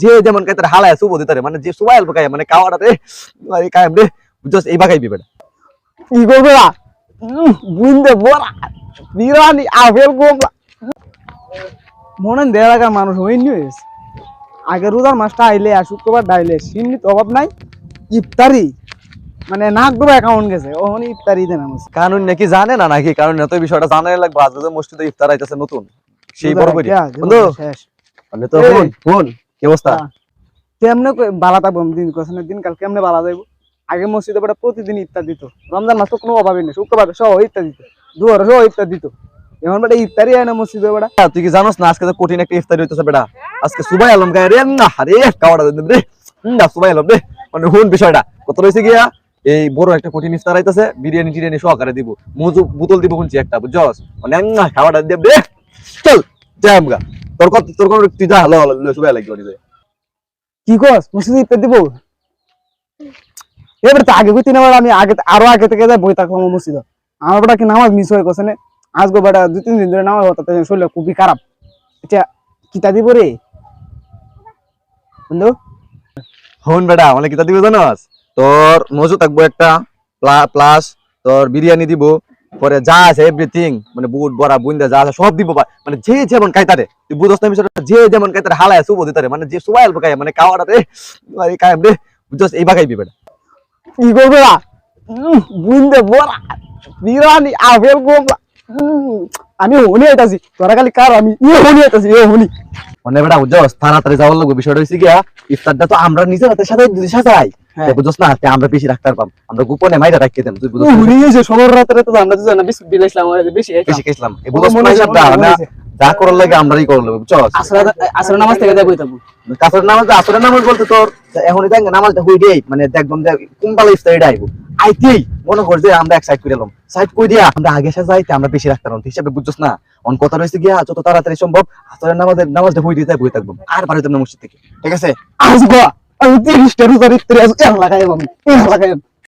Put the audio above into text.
যে যেমন কাইতারে হালায় সুবো দিতারে মানে যে সুবাই আলবো কায় মানে কাওয়াটা রে মানে কায়াম রে এই বাগাইবি বেটা কি করবে না বুঝতে বড়া বিরানি আপেল গোমরা মনে দেড় মানুষ হইনি হয়েছে আগে রোজার মাসটা আইলে আর শুক্রবার ডাইলে সিমনি তো অভাব নাই ইফতারি মানে নাক ডুবা অ্যাকাউন্ট গেছে ওখানে ইফতারি দেন আমার কানুন নাকি জানে না নাকি? কারণ এত বিষয়টা জানাই লাগবে আজ যে মসজিদে ইফতার আইতাছে নতুন সেই বড় বন্ধু শেষ। তো। ফোন ফোন কি অবস্থা? হ্যাঁ। বালা থাকব দিন কাল কেমনে বালা যাইব? আগে মসজিদে বেটা প্রতিদিন ইফতার দিত। রমজান মাস তো কোনো অভাবই নেই শুক্রবার সহ ইফতার দিত। দুয়ার সহ ইফতার দিত। এখন বেটা ইফতারি হয় না মসজিদে বেটা তুই কি জানোস না আজকে তো কঠিন একটা ইফতারি হইতেছে বেটা। আজকে সুবাই আলম গায়ে রে না রে কাওয়াটা রে। না সুবাই আলম রে। মানে হুন বিষয়টা। কত রয়েছে গিয়া? এই বড় একটা কঠিন ইফতার আইতাছে বিরিয়ানি টিরিয়ানি সহকারে দিব। মজু বোতল দিব শুনছি একটা বুঝছস? মানে না খাওয়াটা দেব রে। চল যাই তোর কত তোর কোন তুই যা হলো হলো সুবাই লাগি ওনি কি কস? মসজিদে ইফতার দিব? এবার তো আগে কইতে না আমি আগে আরও আগে থেকে যাই বই থাকলাম মসজিদ আমার বেটা কি নামাজ মিস হয়ে গেছে আজকে বেটা দুই তিন দিন ধরে নামাজ হতো শরীর খুবই খারাপ। এটা কিতা দিব রে? বন্ধু? হন বেটা মানে কিতা দিব জানোস? তোর মজু থাকব একটা প্লাস তোর বিরিয়ানি দিব। পরে যা আছে এভরিথিং মানে বুট বড়া বুন্দা যা আছে সব দিব মানে যে যেমন কাইতারে তুই বুঝছ না বিষয়টা যে যেমন কাইতারে হালায় সুবো দিতারে মানে যে সুবাই আলবো কায় মানে কাওয়াটা রে মানে কায়াম রে। বুঝছস? এই বাগাইবি বেটা কি করবে না বুঝতে বড়া বিরানি আপেল গোমরা আমি হনি আইতাছি। তোরা খালি কার আমি ইয়ে হনি আইতাছি ইয়ে হনি। মানে বেটা বুঝছস? তাড়াতাড়ি যাওয়ার লাগবে বিষয়টা হইছে গিয়া ইফতারটা তো আমরা নিজের হাতে সাথে সাজাই। হ্যাঁ। না আমরা বেশি রাখতে পারবাম আমরা গোপনে মাইরা রাখিয়ে দেন তুই বুঝছস না? সবার রাতে তো আমরা দুজন বিস্কুট দিলাইছিলাম বেশি বেশি খেয়েছিলাম এই ও না হয়েছে, হিসাবটা হয়েছে। যা করার লাগে আমরাই করব বুঝছস? আসলে নামাজ থেকে যাব যাব। কাসর নামাজ আসরের নামাজ বলতে তোর এখন দেখ নামাজটা হই দেই মানে দেখবাম যে কোন পালা ইফতারিটা আইবো। আইতেই মনে কর যে আমরা এক সাইড করে এলাম। সাইড করে দিয়া? আমরা আগে যাইতে আমরা বেশি রাখতাম হিসাবে বুঝছস না। অন কথা রয়েছে গিয়া যত তাড়াতাড়ি সম্ভব আসরের নামাজের নামাজটা হই দিতে বই থাকব। আর বাড়িতে না মসজিদ থেকে ঠিক আছে? আসব। আমি তিরিশটা রোজার ইফতারি আজ এক লাগাই এবং এক লাগাই